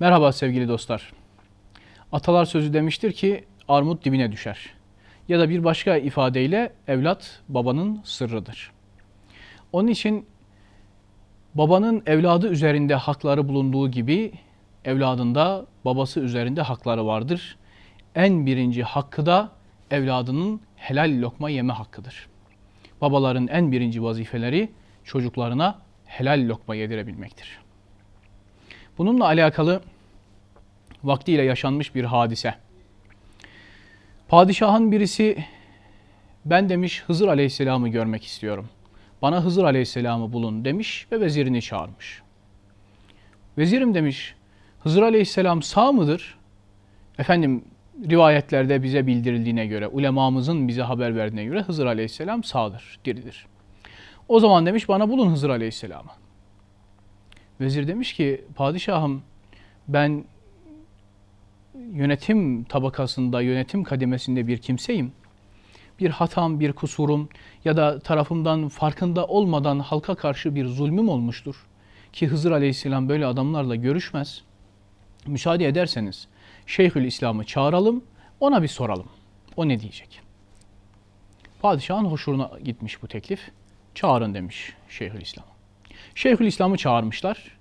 Merhaba sevgili dostlar. Atalar sözü demiştir ki armut dibine düşer. Ya da bir başka ifadeyle evlat babanın sırrıdır. Onun için babanın evladı üzerinde hakları bulunduğu gibi evladında babası üzerinde hakları vardır. En birinci hakkı da evladının helal lokma yeme hakkıdır. Babaların en birinci vazifeleri çocuklarına helal lokma yedirebilmektir. Bununla alakalı vaktiyle yaşanmış bir hadise. Padişahın birisi ben demiş Hızır Aleyhisselam'ı görmek istiyorum. Bana Hızır Aleyhisselam'ı bulun demiş ve vezirini çağırmış. Vezirim demiş Hızır Aleyhisselam sağ mıdır? Efendim rivayetlerde bize bildirildiğine göre, ulemamızın bize haber verdiğine göre Hızır Aleyhisselam sağdır, diridir. O zaman demiş bana bulun Hızır Aleyhisselam'ı. Vezir demiş ki padişahım ben yönetim tabakasında, yönetim kademesinde bir kimseyim. Bir hatam, bir kusurum ya da tarafımdan farkında olmadan halka karşı bir zulmüm olmuştur. Ki Hızır Aleyhisselam böyle adamlarla görüşmez. Müsaade ederseniz Şeyhül İslam'ı çağıralım, ona bir soralım. O ne diyecek? Padişahın hoşuna gitmiş bu teklif. Çağırın demiş Şeyhül İslam. Şeyhül İslam'ı çağırmışlar.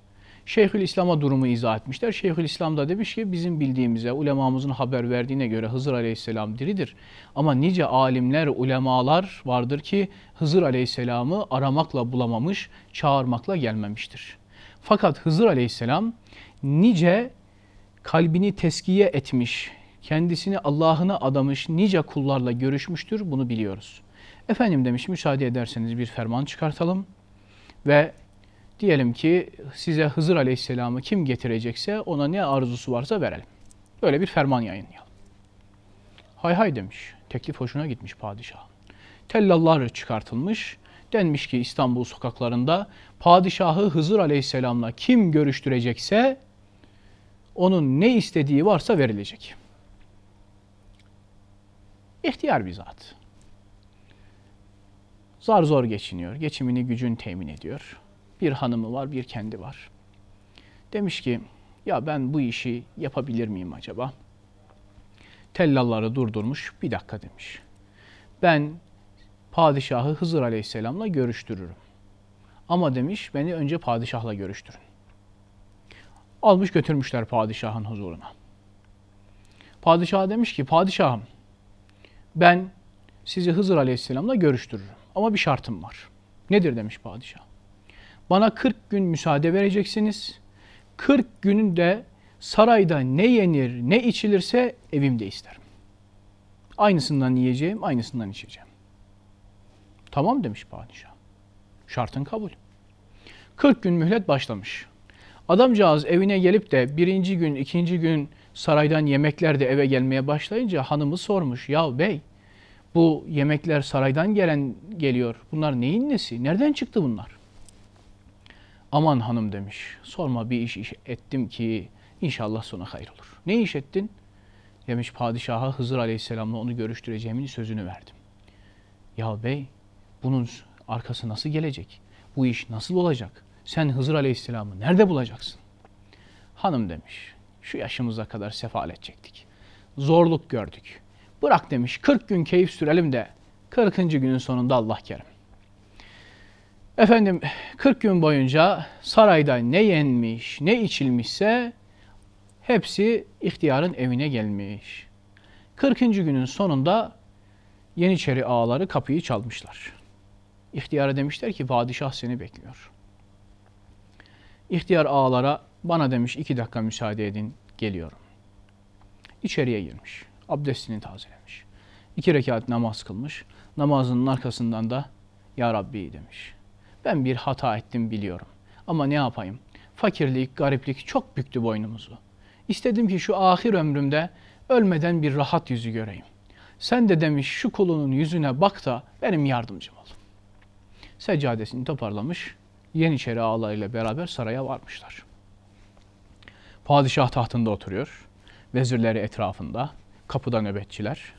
Şeyhül İslam'a durumu izah etmişler. Şeyhül İslam da demiş ki bizim bildiğimize, ulemamızın haber verdiğine göre Hızır Aleyhisselam diridir. Ama nice alimler, ulemalar vardır ki Hızır Aleyhisselam'ı aramakla bulamamış, çağırmakla gelmemiştir. Fakat Hızır Aleyhisselam nice kalbini teskiye etmiş, kendisini Allah'ına adamış nice kullarla görüşmüştür. Bunu biliyoruz. Efendim demiş müsaade ederseniz bir ferman çıkartalım ve diyelim ki size Hızır Aleyhisselam'ı kim getirecekse ona ne arzusu varsa verelim. Böyle bir ferman yayınlayalım. Hay hay demiş. Teklif hoşuna gitmiş padişah. Tellallar çıkartılmış. Denmiş ki İstanbul sokaklarında padişahı Hızır Aleyhisselam'la kim görüştürecekse onun ne istediği varsa verilecek. İhtiyar bir zat. Zar zor geçiniyor. Geçimini gücün temin ediyor. Bir hanımı var, bir kendi var. Demiş ki, ya ben bu işi yapabilir miyim acaba? Tellalları durdurmuş, bir dakika demiş. Ben padişahı Hızır Aleyhisselam'la görüştürürüm. Ama demiş, beni önce padişahla görüştürün. Almış götürmüşler padişahın huzuruna. Padişah demiş ki, padişahım ben sizi Hızır Aleyhisselam'la görüştürürüm. Ama bir şartım var. Nedir demiş padişah. Bana 40 gün müsaade vereceksiniz. 40 gününde sarayda ne yenir ne içilirse evimde isterim. Aynısından yiyeceğim, aynısından içeceğim. Tamam demiş padişah. Şartın kabul. 40 gün mühlet başlamış. Adamcağız evine gelip de birinci gün, ikinci gün saraydan yemekler de eve gelmeye başlayınca hanımı sormuş. Ya bey bu yemekler saraydan gelen geliyor. Bunlar neyin nesi? Nereden çıktı bunlar? Aman hanım demiş. Sorma bir iş, iş ettim ki inşallah sonu hayır olur. Ne iş ettin? Demiş padişaha Hızır Aleyhisselam'la onu görüştüreceğimin sözünü verdim. Ya bey bunun arkası nasıl gelecek? Bu iş nasıl olacak? Sen Hızır Aleyhisselam'ı nerede bulacaksın? Hanım demiş. Şu yaşımıza kadar sefalet çektik. Zorluk gördük. Bırak demiş 40 gün keyif sürelim de 40. günün sonunda Allah kerim. Efendim 40 gün boyunca sarayda ne yenmiş ne içilmişse hepsi ihtiyarın evine gelmiş. 40. günün sonunda Yeniçeri ağaları kapıyı çalmışlar. İhtiyara demişler ki padişah seni bekliyor. İhtiyar ağalara bana demiş iki dakika müsaade edin geliyorum. İçeriye girmiş. Abdestini tazelemiş. İki rekat namaz kılmış. Namazının arkasından da Ya Rabbi demiş. Ben bir hata ettim biliyorum. Ama ne yapayım? Fakirlik, gariplik çok büktü boynumuzu. İstedim ki şu ahir ömrümde ölmeden bir rahat yüzü göreyim. Sen de demiş şu kulunun yüzüne bak da benim yardımcım ol. Seccadesini toparlamış, Yeniçeri ağalarıyla beraber saraya varmışlar. Padişah tahtında oturuyor. Vezirleri etrafında. Kapıda nöbetçiler.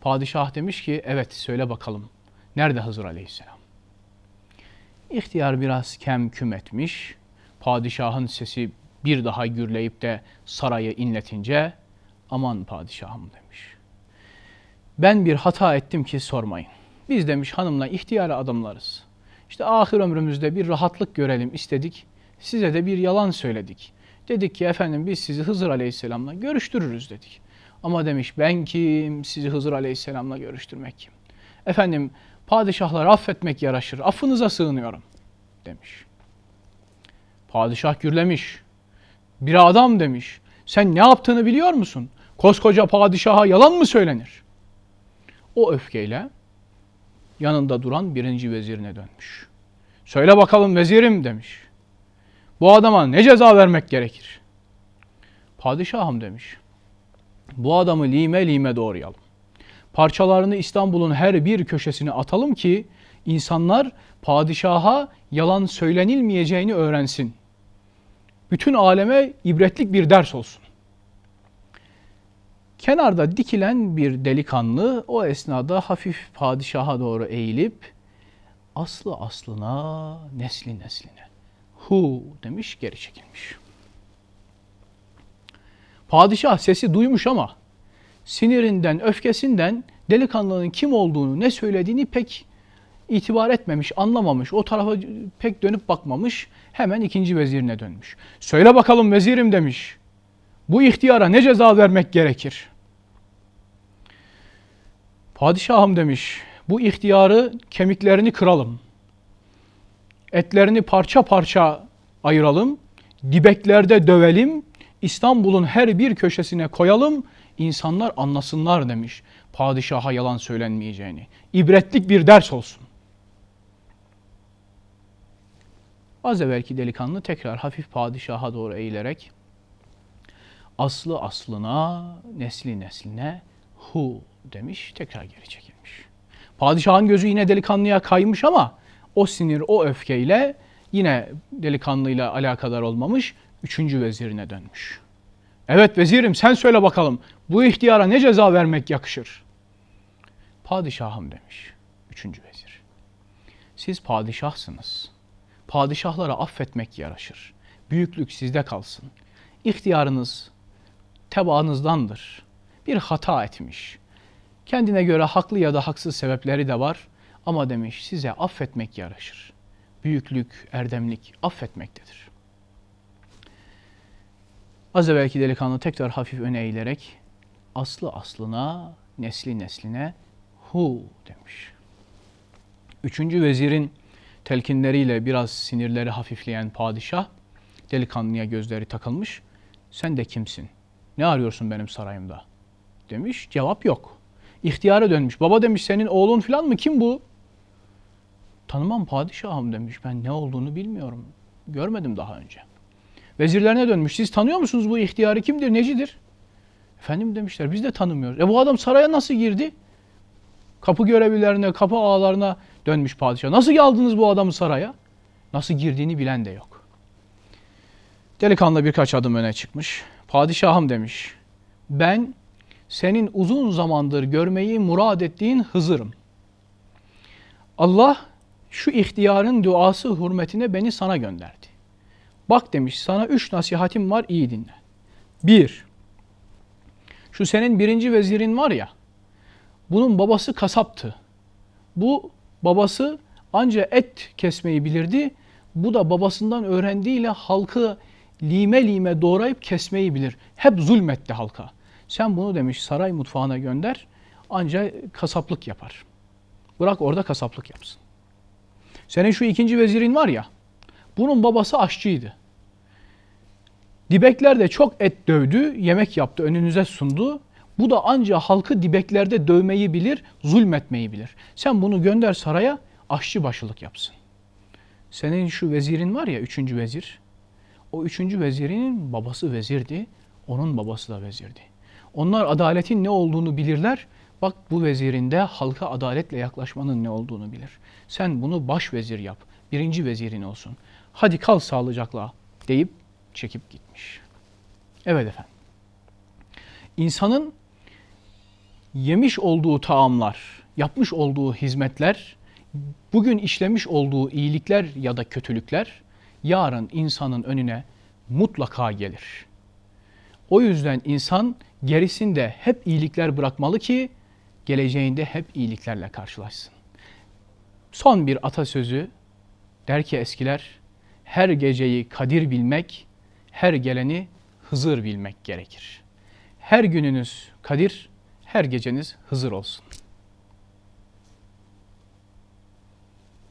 Padişah demiş ki evet söyle bakalım. Nerede Hızır Aleyhisselam? İhtiyar biraz kem küm etmiş. Padişahın sesi bir daha gürleyip de sarayı inletince aman padişahım demiş. Ben bir hata ettim ki sormayın. Biz demiş hanımla ihtiyar adamlarız. İşte ahir ömrümüzde bir rahatlık görelim istedik. Size de bir yalan söyledik. Dedik ki efendim biz sizi Hızır Aleyhisselam'la görüştürürüz dedik. Ama demiş ben kim sizi Hızır Aleyhisselam'la görüştürmek kim? Efendim padişahları affetmek yaraşır. Affınıza sığınıyorum demiş. Padişah gürlemiş. Bir adam demiş. Sen ne yaptığını biliyor musun? Koskoca padişaha yalan mı söylenir? O öfkeyle yanında duran birinci vezirine dönmüş. Söyle bakalım vezirim demiş. Bu adama ne ceza vermek gerekir? Padişahım demiş. Bu adamı lime lime doğrayalım. Parçalarını İstanbul'un her bir köşesine atalım ki insanlar padişaha yalan söylenilmeyeceğini öğrensin. Bütün aleme ibretlik bir ders olsun. Kenarda dikilen bir delikanlı o esnada hafif padişaha doğru eğilip aslı aslına, nesli nesline hu demiş geri çekilmiş. Padişah sesi duymuş ama sinirinden, öfkesinden delikanlının kim olduğunu, ne söylediğini pek itibar etmemiş, anlamamış. O tarafa pek dönüp bakmamış. Hemen ikinci vezirine dönmüş. Söyle bakalım vezirim demiş. Bu ihtiyara ne ceza vermek gerekir? Padişahım demiş. Bu ihtiyarı kemiklerini kıralım. Etlerini parça parça ayıralım. Dibeklerde dövelim. İstanbul'un her bir köşesine koyalım. İnsanlar anlasınlar demiş. Padişaha yalan söylenmeyeceğini. İbretlik bir ders olsun. Az evvelki delikanlı tekrar hafif padişaha doğru eğilerek aslı aslına, nesli nesline hu demiş, tekrar geri çekilmiş. Padişahın gözü yine delikanlıya kaymış ama o sinir, o öfkeyle yine delikanlıyla alakadar olmamış, üçüncü vezirine dönmüş. Evet vezirim sen söyle bakalım bu ihtiyara ne ceza vermek yakışır? Padişahım demiş üçüncü vezir. Siz padişahsınız. Padişahlara affetmek yaraşır. Büyüklük sizde kalsın. İhtiyarınız tebaanızdandır. Bir hata etmiş. Kendine göre haklı ya da haksız sebepleri de var. Ama demiş size affetmek yaraşır. Büyüklük, erdemlik affetmektedir. Az evvelki delikanlı tekrar hafif öne eğilerek aslı aslına, nesli nesline hu demiş. Üçüncü vezirin telkinleriyle biraz sinirleri hafifleyen padişah delikanlıya gözleri takılmış. Sen de kimsin? Ne arıyorsun benim sarayımda? Demiş. Cevap yok. İhtiyara dönmüş. Baba demiş senin oğlun falan mı? Kim bu? Tanımam padişahım demiş. Ben ne olduğunu bilmiyorum. Görmedim daha önce. Vezirlerine dönmüş. Siz tanıyor musunuz bu ihtiyarı kimdir, necidir? Efendim demişler biz de tanımıyoruz. E bu adam saraya nasıl girdi? Kapı görevlilerine, kapı ağalarına dönmüş padişah. Nasıl aldınız bu adamı saraya? Nasıl girdiğini bilen de yok. Delikanlı birkaç adım öne çıkmış. Padişahım demiş. Ben senin uzun zamandır görmeyi murad ettiğin Hızır'ım. Allah şu ihtiyarın duası hürmetine beni sana gönderdi. Bak demiş sana üç nasihatim var iyi dinle. Bir, şu senin birinci vezirin var ya, bunun babası kasaptı. Bu babası anca et kesmeyi bilirdi. Bu da babasından öğrendiğiyle halkı lime lime doğrayıp kesmeyi bilir. Hep zulmetti halka. Sen bunu demiş saray mutfağına gönder anca kasaplık yapar. Bırak orada kasaplık yapsın. Senin şu ikinci vezirin var ya, bunun babası aşçıydı. Dibekler de çok et dövdü, yemek yaptı, önünüze sundu. Bu da anca halkı dibeklerde dövmeyi bilir, zulmetmeyi bilir. Sen bunu gönder saraya, aşçı başılık yapsın. Senin şu vezirin var ya, üçüncü vezir. O üçüncü vezirinin babası vezirdi, onun babası da vezirdi. Onlar adaletin ne olduğunu bilirler. Bak bu vezirinde halka adaletle yaklaşmanın ne olduğunu bilir. Sen bunu baş vezir yap, birinci vezirin olsun. Hadi kal sağlıcakla deyip çekip gitmiş. Evet efendim. İnsanın yemiş olduğu taamlar, yapmış olduğu hizmetler, bugün işlemiş olduğu iyilikler ya da kötülükler yarın insanın önüne mutlaka gelir. O yüzden insan gerisinde hep iyilikler bırakmalı ki geleceğinde hep iyiliklerle karşılaşsın. Son bir atasözü der ki eskiler, her geceyi kadir bilmek, her geleni Hızır bilmek gerekir. Her gününüz kadir, her geceniz Hızır olsun.